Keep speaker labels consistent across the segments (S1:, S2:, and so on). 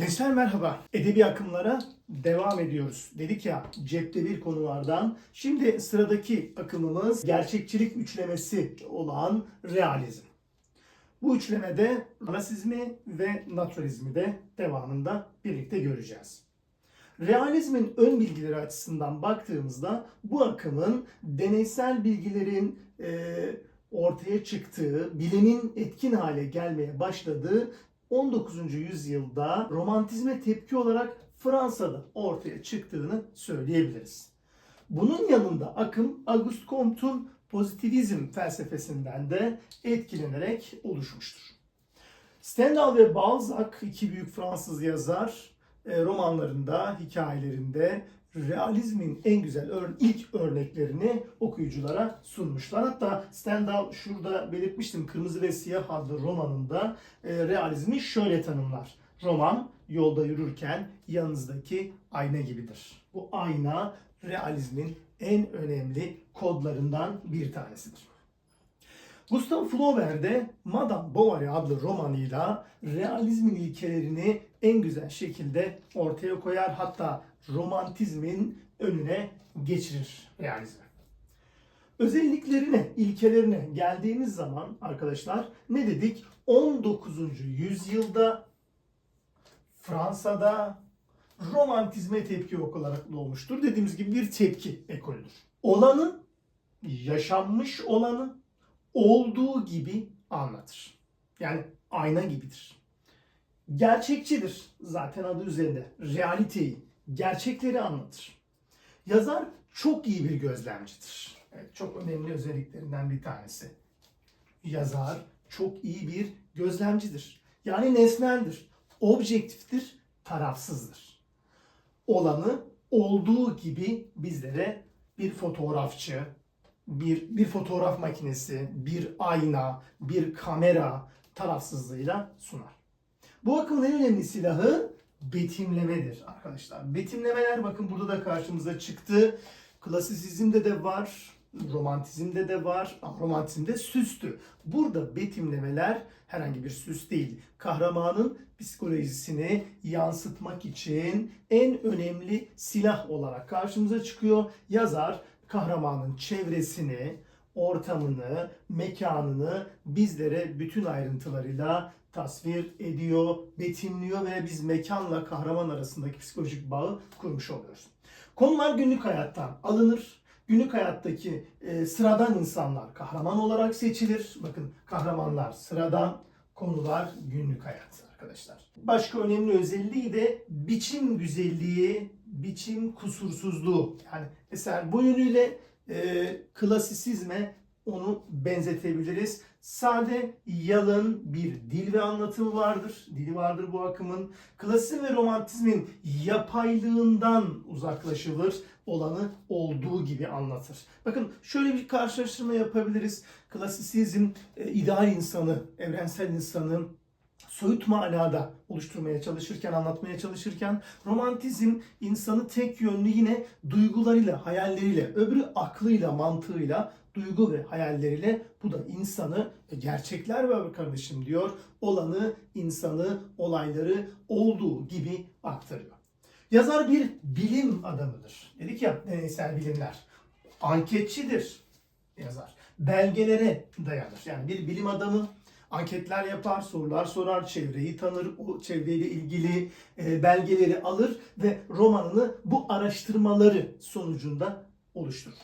S1: Gençler merhaba. Edebi akımlara devam ediyoruz. Dedik ya cepte bir konu vardan. Şimdi sıradaki akımımız gerçekçilik üçlemesi olan realizm. Bu üçlemede rasizmi ve naturalizmi de devamında birlikte göreceğiz. Realizmin ön bilgileri açısından baktığımızda bu akımın deneysel bilgilerin e, ortaya çıktığı, bilimin etkin hale gelmeye başladığı 19. yüzyılda romantizme tepki olarak Fransa'da ortaya çıktığını söyleyebiliriz. Bunun yanında akım Auguste Comte'un pozitivizm felsefesinden de etkilenerek oluşmuştur. Stendhal ve Balzac iki büyük Fransız yazar e, romanlarında, hikayelerinde realizmin en güzel ör- ilk örneklerini okuyuculara sunmuşlar. Hatta Stendhal şurada belirtmiştim Kırmızı ve Siyah adlı romanında e, realizmi şöyle tanımlar. Roman yolda yürürken yanınızdaki ayna gibidir. Bu ayna realizmin en önemli kodlarından bir tanesidir. Gustave Flaubert de Madame Bovary adlı romanıyla realizmin ilkelerini en güzel şekilde ortaya koyar. Hatta romantizmin önüne geçirir realizmi. Özelliklerine, ilkelerine geldiğimiz zaman arkadaşlar ne dedik? 19. yüzyılda Fransa'da romantizme tepki olarak doğmuştur. Dediğimiz gibi bir tepki ekolüdür. Olanı, yaşanmış olanı olduğu gibi anlatır. Yani ayna gibidir. Gerçekçidir zaten adı üzerinde. Realiteyi, gerçekleri anlatır. Yazar çok iyi bir gözlemcidir. Evet, çok önemli özelliklerinden bir tanesi. Yazar çok iyi bir gözlemcidir. Yani nesneldir, objektiftir, tarafsızdır. Olanı olduğu gibi bizlere bir fotoğrafçı, bir, bir fotoğraf makinesi, bir ayna, bir kamera tarafsızlığıyla sunar. Bu akımın en önemli silahı betimlemedir arkadaşlar. Betimlemeler bakın burada da karşımıza çıktı. Klasisizmde de var, romantizmde de var romantizmde süstü. Burada betimlemeler herhangi bir süs değil. Kahramanın psikolojisini yansıtmak için en önemli silah olarak karşımıza çıkıyor. Yazar kahramanın çevresini, ortamını, mekanını bizlere bütün ayrıntılarıyla tasvir ediyor, betimliyor ve biz mekanla kahraman arasındaki psikolojik bağı kurmuş oluyoruz. Konular günlük hayattan alınır. Günlük hayattaki e, sıradan insanlar kahraman olarak seçilir. Bakın kahramanlar sıradan, konular günlük hayat arkadaşlar. Başka önemli özelliği de biçim güzelliği, biçim kusursuzluğu. Yani eser bu yönüyle e, klasisizme onu benzetebiliriz. Sade, yalın bir dil ve anlatımı vardır. Dili vardır bu akımın. Klasizm ve romantizmin yapaylığından uzaklaşılır. Olanı olduğu gibi anlatır. Bakın şöyle bir karşılaştırma yapabiliriz. Klasisizm e, ideal insanı, evrensel insanı, soyut manada oluşturmaya çalışırken, anlatmaya çalışırken romantizm insanı tek yönlü yine duygularıyla, hayalleriyle, öbürü aklıyla, mantığıyla, duygu ve hayalleriyle bu da insanı e, gerçekler ve kardeşim diyor. Olanı, insanı, olayları olduğu gibi aktarıyor. Yazar bir bilim adamıdır. Dedik ya deneysel bilimler. Anketçidir yazar. Belgelere dayanır. Yani bir bilim adamı anketler yapar, sorular sorar, çevreyi tanır, o çevreyle ilgili e, belgeleri alır ve romanını bu araştırmaları sonucunda oluşturur.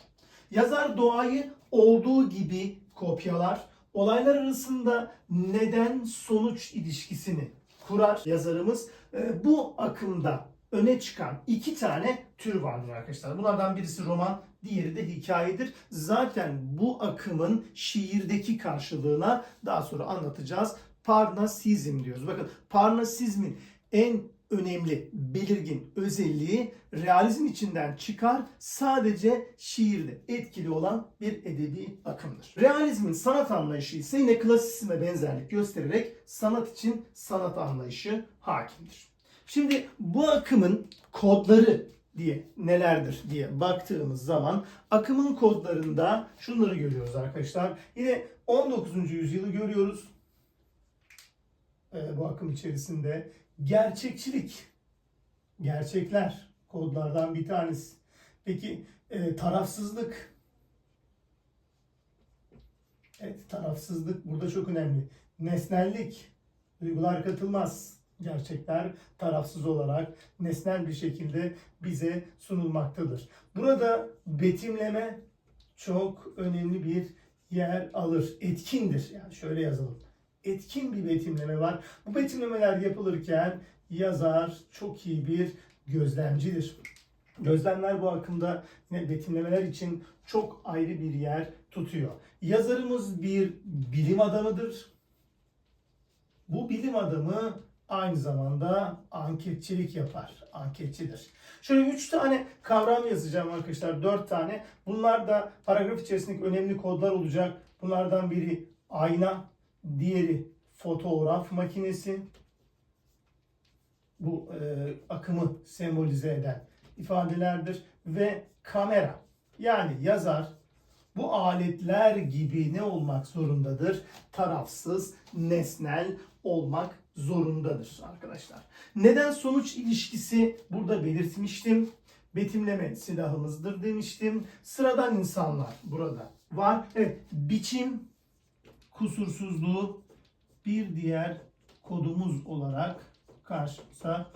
S1: Yazar doğayı olduğu gibi kopyalar, olaylar arasında neden sonuç ilişkisini kurar. Yazarımız e, bu akımda öne çıkan iki tane tür vardır arkadaşlar. Bunlardan birisi roman, diğeri de hikayedir. Zaten bu akımın şiirdeki karşılığına daha sonra anlatacağız. Parnasizm diyoruz. Bakın Parnasizmin en önemli, belirgin özelliği realizm içinden çıkar sadece şiirde etkili olan bir edebi akımdır. Realizmin sanat anlayışı ise yine klasisizme benzerlik göstererek sanat için sanat anlayışı hakimdir. Şimdi bu akımın kodları diye nelerdir diye baktığımız zaman akımın kodlarında şunları görüyoruz arkadaşlar. Yine 19. yüzyılı görüyoruz. Ee, bu akım içerisinde Gerçekçilik. Gerçekler. Kodlardan bir tanesi. Peki e, tarafsızlık. Evet tarafsızlık burada çok önemli. Nesnellik. Duygular katılmaz. Gerçekler tarafsız olarak nesnel bir şekilde bize sunulmaktadır. Burada betimleme çok önemli bir yer alır. Etkindir. Yani şöyle yazalım. Etkin bir betimleme var. Bu betimlemeler yapılırken yazar çok iyi bir gözlemcidir. Gözlemler bu akımda yine betimlemeler için çok ayrı bir yer tutuyor. Yazarımız bir bilim adamıdır. Bu bilim adamı aynı zamanda anketçilik yapar. Anketçidir. Şöyle üç tane kavram yazacağım arkadaşlar. Dört tane. Bunlar da paragraf içerisindeki önemli kodlar olacak. Bunlardan biri ayna, diğeri fotoğraf makinesi. Bu e, akımı sembolize eden ifadelerdir. Ve kamera. Yani yazar bu aletler gibi ne olmak zorundadır? Tarafsız, nesnel olmak zorundadır arkadaşlar. Neden sonuç ilişkisi burada belirtmiştim. Betimleme silahımızdır demiştim. Sıradan insanlar burada var. Evet, biçim kusursuzluğu bir diğer kodumuz olarak karşımıza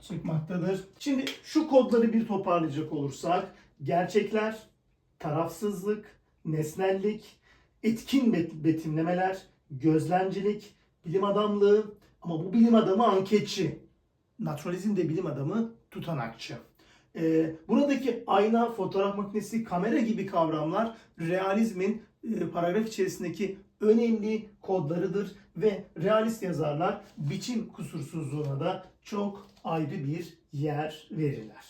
S1: çıkmaktadır. Şimdi şu kodları bir toparlayacak olursak gerçekler, tarafsızlık, nesnellik, etkin bet- betimlemeler, gözlemcilik, bilim adamlığı ama bu bilim adamı anketçi. Naturalizm de bilim adamı tutanakçı. Ee, buradaki ayna, fotoğraf makinesi, kamera gibi kavramlar realizmin e, paragraf içerisindeki önemli kodlarıdır ve realist yazarlar biçim kusursuzluğuna da çok ayrı bir yer verirler.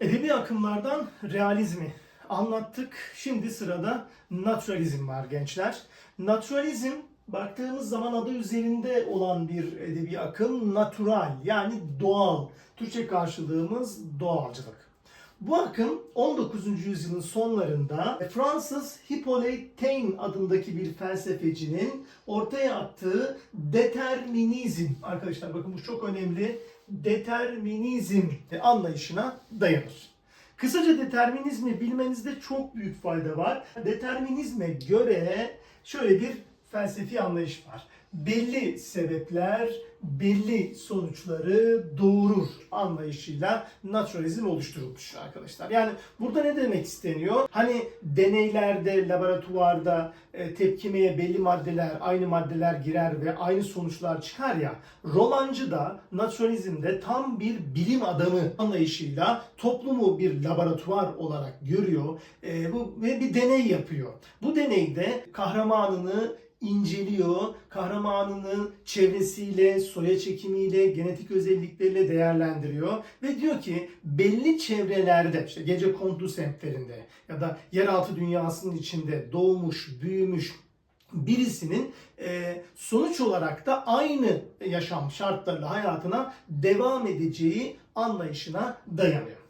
S1: Edebi akımlardan realizmi anlattık. Şimdi sırada naturalizm var gençler. Naturalizm baktığımız zaman adı üzerinde olan bir edebi akım natural yani doğal. Türkçe karşılığımız doğalcılık. Bu akım 19. yüzyılın sonlarında Fransız Hippolyte Taine adındaki bir felsefecinin ortaya attığı determinizm arkadaşlar bakın bu çok önemli determinizm anlayışına dayanır. Kısaca determinizmi bilmenizde çok büyük fayda var. Determinizme göre şöyle bir felsefi anlayış var. Belli sebepler belli sonuçları doğurur anlayışıyla naturalizm oluşturulmuş arkadaşlar. Yani burada ne demek isteniyor? Hani deneylerde, laboratuvarda e, tepkimeye belli maddeler, aynı maddeler girer ve aynı sonuçlar çıkar ya. Romancı da naturalizmde tam bir bilim adamı anlayışıyla toplumu bir laboratuvar olarak görüyor e, bu ve bir deney yapıyor. Bu deneyde kahramanını inceliyor. Kahramanının çevresiyle, soya çekimiyle, genetik özellikleriyle değerlendiriyor. Ve diyor ki belli çevrelerde, işte gece kondu semtlerinde ya da yeraltı dünyasının içinde doğmuş, büyümüş birisinin e, sonuç olarak da aynı yaşam şartlarıyla hayatına devam edeceği anlayışına dayanıyor.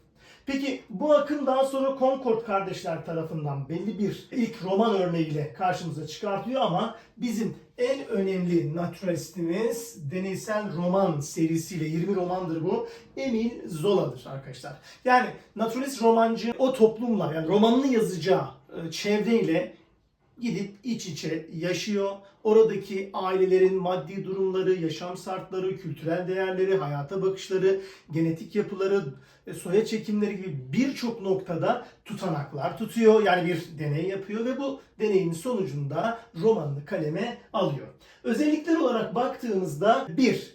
S1: Peki bu akım daha sonra Concord kardeşler tarafından belli bir ilk roman örneğiyle karşımıza çıkartıyor ama bizim en önemli naturalistimiz deneysel roman serisiyle 20 romandır bu. Emil Zola'dır arkadaşlar. Yani naturalist romancı o toplumla yani romanını yazacağı e, çevreyle gidip iç içe yaşıyor. Oradaki ailelerin maddi durumları, yaşam şartları, kültürel değerleri, hayata bakışları, genetik yapıları, e, soya çekimleri gibi birçok noktada tutanaklar tutuyor. Yani bir deney yapıyor ve bu deneyin sonucunda romanını kaleme alıyor. Özellikler olarak baktığımızda bir,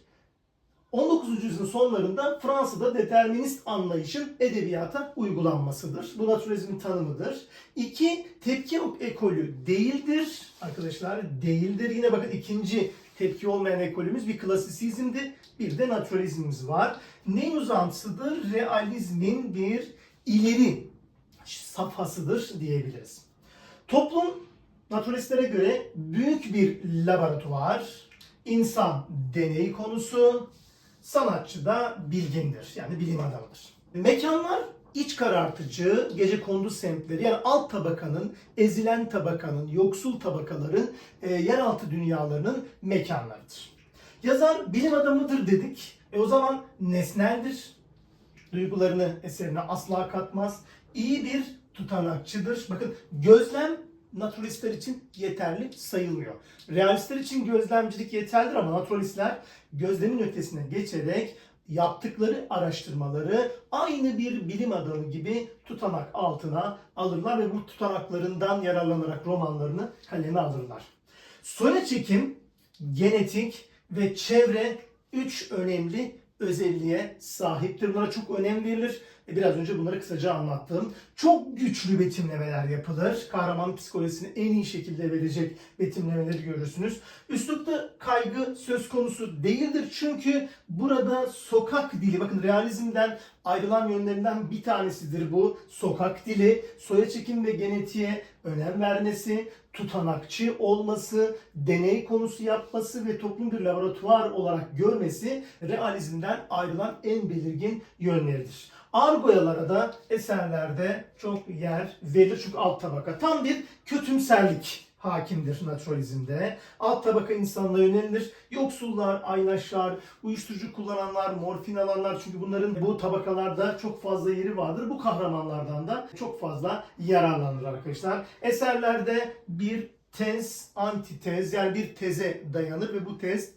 S1: 19. yüzyılın sonlarında Fransa'da determinist anlayışın edebiyata uygulanmasıdır. Bu naturalizmin tanımıdır. İki, tepki ekolü değildir. Arkadaşlar değildir. Yine bakın ikinci tepki olmayan ekolümüz bir klasisizmdi. Bir de naturalizmimiz var. Neyin uzantısıdır? Realizmin bir ileri safhasıdır diyebiliriz. Toplum naturalistlere göre büyük bir laboratuvar, insan deney konusu, sanatçı da bilgindir. Yani bilim adamıdır. Mekanlar iç karartıcı, gece kondu semtleri yani alt tabakanın, ezilen tabakanın, yoksul tabakaların e, yeraltı dünyalarının mekanlarıdır. Yazar bilim adamıdır dedik. E o zaman nesneldir. Duygularını eserine asla katmaz. İyi bir tutanakçıdır. Bakın gözlem naturalistler için yeterli sayılmıyor. Realistler için gözlemcilik yeterlidir ama naturalistler gözlemin ötesine geçerek yaptıkları araştırmaları aynı bir bilim adamı gibi tutanak altına alırlar ve bu tutanaklarından yararlanarak romanlarını kaleme alırlar. Soya çekim, genetik ve çevre üç önemli özelliğe sahiptir. Bunlara çok önem verilir. E, Biraz önce bunları kısaca anlattım. Çok güçlü betimlemeler yapılır. Kahraman psikolojisini en iyi şekilde verecek betimlemeleri görürsünüz. Üslupta kaygı söz konusu değildir. Çünkü burada sokak dili, bakın realizmden ayrılan yönlerinden bir tanesidir bu. Sokak dili, soya çekim ve genetiğe önem vermesi, tutanakçı olması, deney konusu yapması ve toplum bir laboratuvar olarak görmesi realizmden ayrılan en belirgin yönleridir. Argoyalara da eserlerde çok yer verilir çünkü alt tabaka tam bir kötümserlik hakimdir naturalizmde. Alt tabaka insanlığa yönelilir. Yoksullar, aynaşlar, uyuşturucu kullananlar, morfin alanlar çünkü bunların bu tabakalarda çok fazla yeri vardır. Bu kahramanlardan da çok fazla yararlanır arkadaşlar. Eserlerde bir tez, antitez yani bir teze dayanır ve bu tez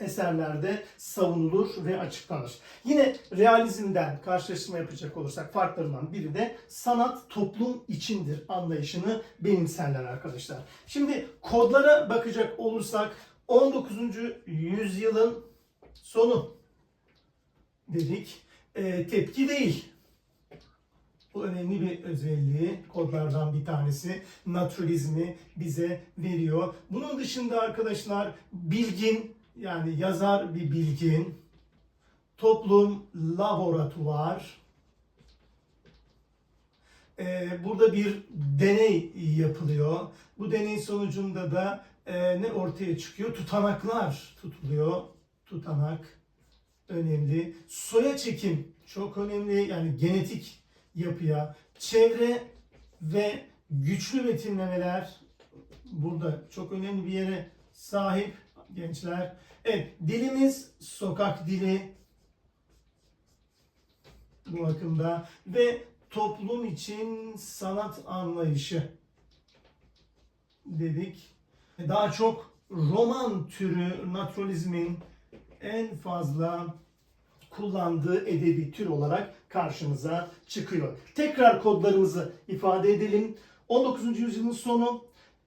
S1: eserlerde savunulur ve açıklanır. Yine realizmden karşılaştırma yapacak olursak farklarından biri de sanat toplum içindir anlayışını benimserler arkadaşlar. Şimdi kodlara bakacak olursak 19. yüzyılın sonu dedik. Ee, tepki değil. Bu önemli bir özelliği, kodlardan bir tanesi. Naturalizmi bize veriyor. Bunun dışında arkadaşlar bilgin, yani yazar bir bilgin, toplum, laboratuvar, Ee, burada bir deney yapılıyor. Bu deney sonucunda da e, ne ortaya çıkıyor? Tutanaklar tutuluyor. Tutanak önemli. Soya çekim çok önemli. Yani genetik yapıya, çevre ve güçlü betimlemeler burada çok önemli bir yere sahip gençler. Evet, dilimiz sokak dili bu bakımda ve toplum için sanat anlayışı dedik. Daha çok roman türü naturalizmin en fazla kullandığı edebi tür olarak karşımıza çıkıyor. Tekrar kodlarımızı ifade edelim. 19. yüzyılın sonu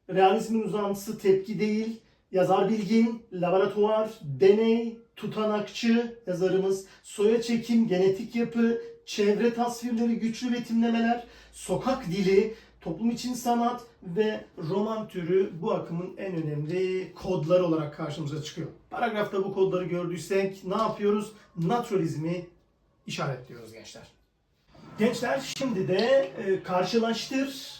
S1: realizmin uzantısı tepki değil, yazar bilgin, laboratuvar, deney, tutanakçı yazarımız, soya çekim, genetik yapı, çevre tasvirleri, güçlü betimlemeler, sokak dili, toplum için sanat ve roman türü bu akımın en önemli kodları olarak karşımıza çıkıyor. Paragrafta bu kodları gördüysek ne yapıyoruz? Naturalizmi işaretliyoruz gençler. Gençler şimdi de e, karşılaştır,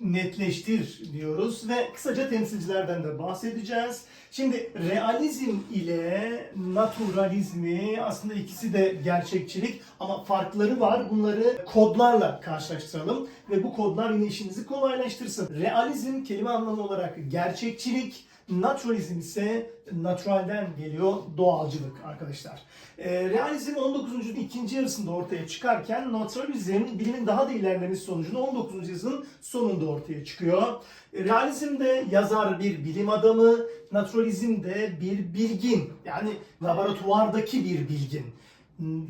S1: netleştir diyoruz ve kısaca temsilcilerden de bahsedeceğiz. Şimdi realizm ile naturalizmi aslında ikisi de gerçekçilik ama farkları var. Bunları kodlarla karşılaştıralım ve bu kodlar yine işinizi kolaylaştırsın. Realizm kelime anlamı olarak gerçekçilik, naturalizm ise naturalden geliyor doğalcılık arkadaşlar. Ee, realizm 19. yüzyılın ikinci yarısında ortaya çıkarken naturalizm bilimin daha da ilerlemesi sonucunda 19. yüzyılın sonunda ortaya çıkıyor. Ee, Realizmde yazar bir bilim adamı, naturalizmde bir bilgin yani laboratuvardaki bir bilgin.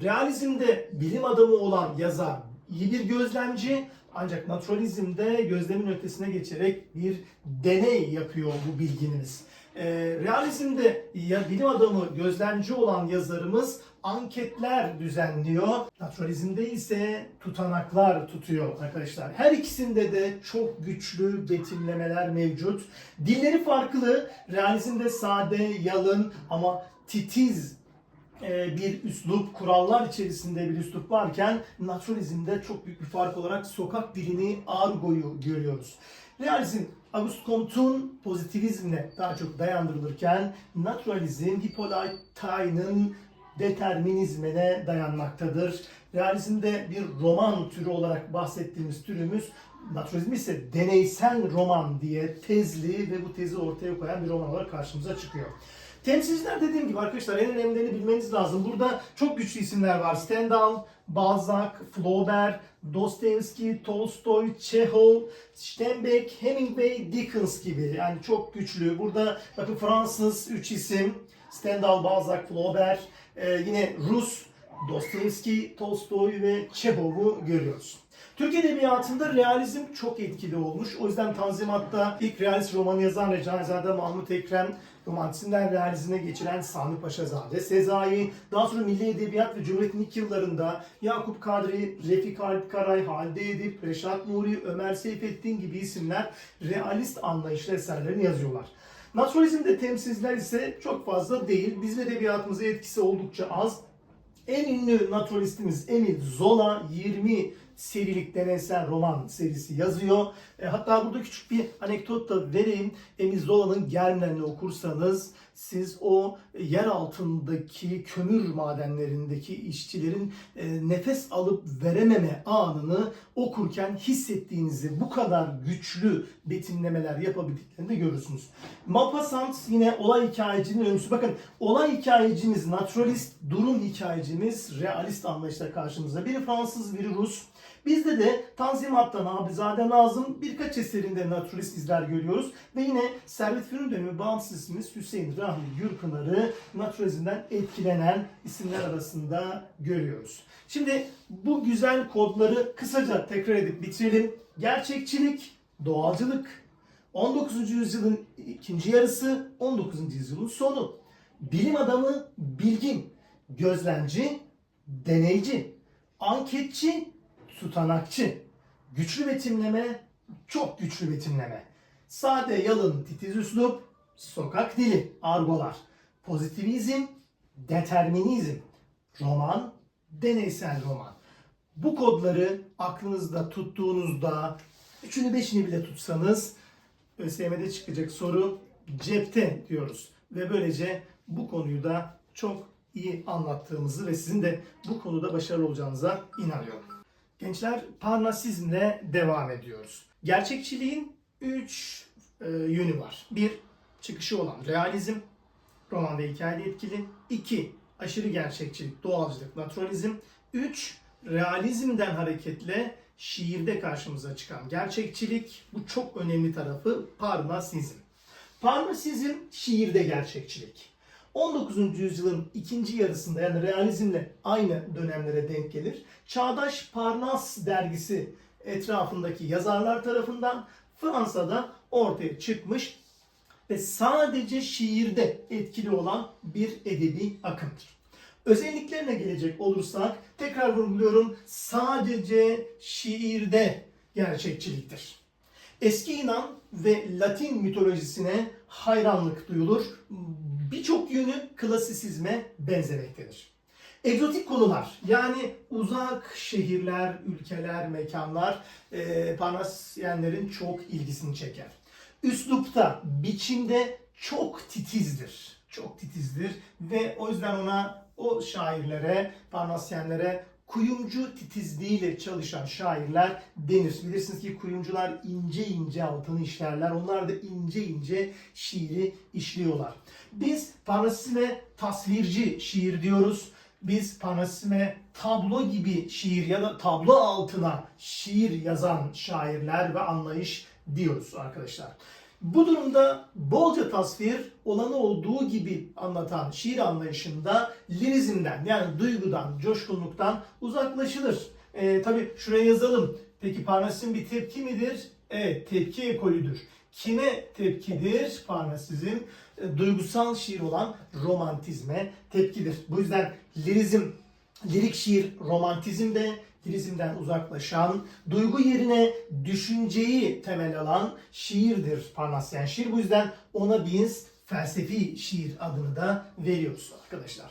S1: Realizmde bilim adamı olan yazar iyi bir gözlemci ancak naturalizmde gözlemin ötesine geçerek bir deney yapıyor bu bilginiz. Ee, realizmde ya bilim adamı gözlemci olan yazarımız anketler düzenliyor. Naturalizmde ise tutanaklar tutuyor arkadaşlar. Her ikisinde de çok güçlü betimlemeler mevcut. Dilleri farklı. Realizmde sade, yalın ama titiz e, bir üslup, kurallar içerisinde bir üslup varken naturalizmde çok büyük bir fark olarak sokak dilini, argoyu görüyoruz. Realizm Auguste Comte'un pozitivizmle daha çok dayandırılırken naturalizm Hippolyte Taine'ın determinizmine dayanmaktadır. Realizmde bir roman türü olarak bahsettiğimiz türümüz naturalizm ise deneysel roman diye tezli ve bu tezi ortaya koyan bir roman olarak karşımıza çıkıyor. Temsilciler dediğim gibi arkadaşlar en önemlilerini bilmeniz lazım. Burada çok güçlü isimler var. Stendhal, Balzac, Flaubert, Dostoyevski, Tolstoy, Chekhov, Steinbeck, Hemingway, Dickens gibi. Yani çok güçlü. Burada bakın Fransız 3 isim. Stendhal, Balzac, Flaubert. Ee, yine Rus, Dostoyevski, Tolstoy ve Çehov'u görüyoruz. Türk Edebiyatı'nda realizm çok etkili olmuş. O yüzden Tanzimat'ta ilk realist romanı yazan Recaizade Mahmut Ekrem, romantizmden realizme geçiren Sami Paşazade, Sezai, daha sonra Milli Edebiyat ve Cumhuriyet'in ilk yıllarında Yakup Kadri, Refik Halit Karay, Halide Edip, Reşat Nuri, Ömer Seyfettin gibi isimler realist anlayışlı eserlerini yazıyorlar. Naturalizmde temsilciler ise çok fazla değil. Bizim edebiyatımıza etkisi oldukça az. En ünlü naturalistimiz Emil Zola 20 serilik deneysel roman serisi yazıyor. E, hatta burada küçük bir anekdot da vereyim. Emil Zola'nın Germlerini okursanız siz o yer altındaki kömür madenlerindeki işçilerin e, nefes alıp verememe anını okurken hissettiğinizi bu kadar güçlü betimlemeler yapabildiklerini de görürsünüz. Maupassant yine olay hikayecinin öncüsü. Bakın olay hikayecimiz naturalist, durum hikayecimiz realist anlayışla karşımızda. Biri Fransız, biri Rus. Bizde de Tanzimat'tan Abizade Nazım birkaç eserinde naturalist izler görüyoruz. Ve yine Servet Fünun dönemi bağımsız ismimiz Hüseyin Rahmi Gürpınar'ı naturalizmden etkilenen isimler arasında görüyoruz. Şimdi bu güzel kodları kısaca tekrar edip bitirelim. Gerçekçilik, doğalcılık, 19. yüzyılın ikinci yarısı, 19. yüzyılın sonu. Bilim adamı bilgin, gözlemci, deneyci, anketçi, tutanakçı. Güçlü betimleme, çok güçlü betimleme. Sade, yalın, titiz üslup, sokak dili, argolar. Pozitivizm, determinizm. Roman, deneysel roman. Bu kodları aklınızda tuttuğunuzda, üçünü beşini bile tutsanız ÖSYM'de çıkacak soru cepte diyoruz. Ve böylece bu konuyu da çok iyi anlattığımızı ve sizin de bu konuda başarılı olacağınıza inanıyorum. Gençler Parnasizmle devam ediyoruz. Gerçekçiliğin 3 yönü var. Bir, çıkışı olan realizm, roman ve hikayede etkili. 2. Aşırı gerçekçilik, doğalcılık, naturalizm. 3. Realizmden hareketle şiirde karşımıza çıkan gerçekçilik. Bu çok önemli tarafı Parnasizm. Parnasizm şiirde gerçekçilik. 19. yüzyılın ikinci yarısında yani realizmle aynı dönemlere denk gelir. Çağdaş Parnas dergisi etrafındaki yazarlar tarafından Fransa'da ortaya çıkmış ve sadece şiirde etkili olan bir edebi akımdır. Özelliklerine gelecek olursak tekrar vurguluyorum sadece şiirde gerçekçiliktir. Eski Yunan ve Latin mitolojisine hayranlık duyulur. Birçok yönü klasisizme benzemektedir. Egzotik konular yani uzak şehirler, ülkeler, mekanlar e, Parnasyenlerin çok ilgisini çeker. Üslupta, biçimde çok titizdir. Çok titizdir ve o yüzden ona o şairlere, Parnasyenlere kuyumcu titizliğiyle çalışan şairler denir. Bilirsiniz ki kuyumcular ince ince altını işlerler. Onlar da ince ince şiiri işliyorlar. Biz Parnasizme tasvirci şiir diyoruz. Biz Parnasizme tablo gibi şiir ya da tablo altına şiir yazan şairler ve anlayış diyoruz arkadaşlar. Bu durumda bolca tasvir olanı olduğu gibi anlatan şiir anlayışında lirizmden yani duygudan, coşkunluktan uzaklaşılır. E, Tabi şuraya yazalım. Peki Parnasizm bir tepki midir? Evet, tepki ekolüdür. Kime tepkidir Parnasizm? E, duygusal şiir olan romantizme tepkidir. Bu yüzden lirizm, lirik şiir romantizmde lirizmden uzaklaşan, duygu yerine düşünceyi temel alan şiirdir Parnasyen şiir. Bu yüzden ona biz felsefi şiir adını da veriyoruz arkadaşlar.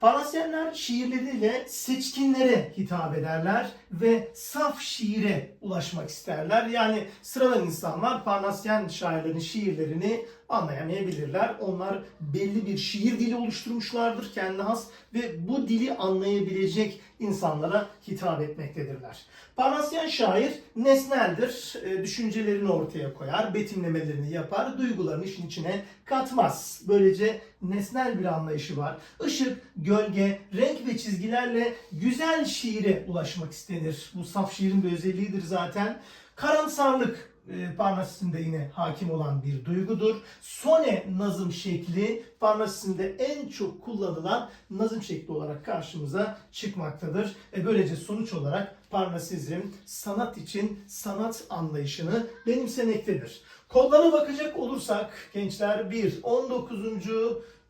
S1: Parnasyenler şiirleriyle seçkinlere hitap ederler ve saf şiire ulaşmak isterler. Yani sıradan insanlar Parnasyen şairlerin şiirlerini anlayamayabilirler. Onlar belli bir şiir dili oluşturmuşlardır kendine has ve bu dili anlayabilecek insanlara hitap etmektedirler. Parnasyen şair nesneldir. E, düşüncelerini ortaya koyar, betimlemelerini yapar, duygularını işin içine katmaz. Böylece nesnel bir anlayışı var. Işık, gölge, renk ve çizgilerle güzel şiire ulaşmak istenir. Bu saf şiirin bir özelliğidir zaten. Karamsarlık e, Parnasis'inde yine hakim olan bir duygudur. Sone nazım şekli Parnasis'inde en çok kullanılan nazım şekli olarak karşımıza çıkmaktadır. E böylece sonuç olarak Parnasizm sanat için sanat anlayışını benimsemektedir. Kodlara bakacak olursak gençler 1. 19.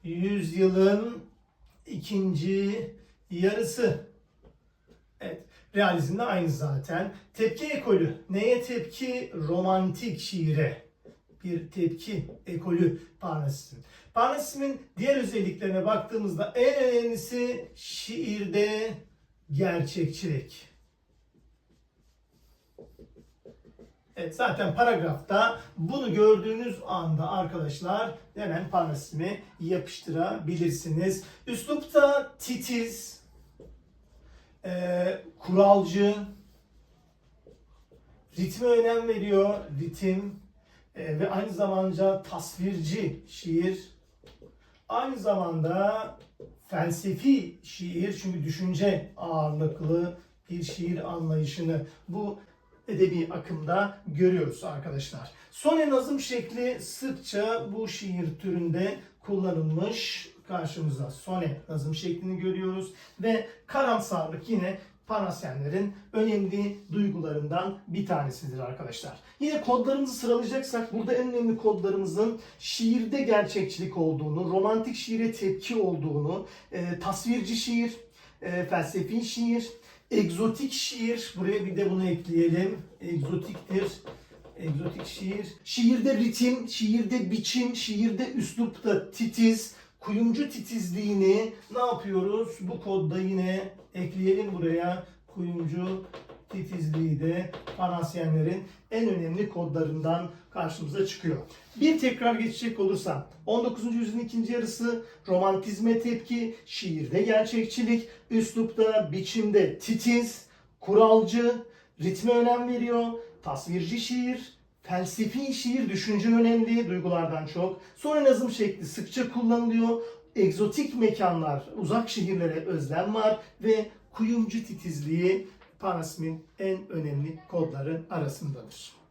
S1: yüzyılın ikinci yarısı. Evet. Realizm aynı zaten. Tepki ekolü. Neye tepki? Romantik şiire. Bir tepki ekolü Parnasizm. Parnasizmin diğer özelliklerine baktığımızda en önemlisi şiirde gerçekçilik. Evet zaten paragrafta bunu gördüğünüz anda arkadaşlar hemen Parnasizm'i yapıştırabilirsiniz. Üslupta titiz, e, kuralcı, ritme önem veriyor, ritim e, ve aynı zamanda tasvirci şiir. Aynı zamanda felsefi şiir çünkü düşünce ağırlıklı bir şiir anlayışını bu edebi akımda görüyoruz arkadaşlar. Sone nazım şekli sıkça bu şiir türünde kullanılmış. Karşımıza sone nazım şeklini görüyoruz ve karamsarlık yine Parnasyenlerin önemli duygularından bir tanesidir arkadaşlar. Yine kodlarımızı sıralayacaksak burada en önemli kodlarımızın şiirde gerçekçilik olduğunu, romantik şiire tepki olduğunu, e, tasvirci şiir, e, felsefi şiir, egzotik şiir, buraya bir de bunu ekleyelim. Egzotiktir. Egzotik şiir. Şiirde ritim, şiirde biçim, şiirde üslupta titiz, kuyumcu titizliğini ne yapıyoruz? Bu kodda yine ekleyelim buraya. Kuyumcu titizliği de Panasyenlerin en önemli kodlarından karşımıza çıkıyor. Bir tekrar geçecek olursam 19. yüzyılın ikinci yarısı romantizme tepki, şiirde gerçekçilik, üslupta, biçimde titiz, kuralcı, ritme önem veriyor, tasvirci şiir, felsefi şiir düşünce önemli duygulardan çok. Sonra nazım şekli sıkça kullanılıyor. Egzotik mekanlar, uzak şehirlere özlem var ve kuyumcu titizliği Parasmin en önemli kodları arasındadır.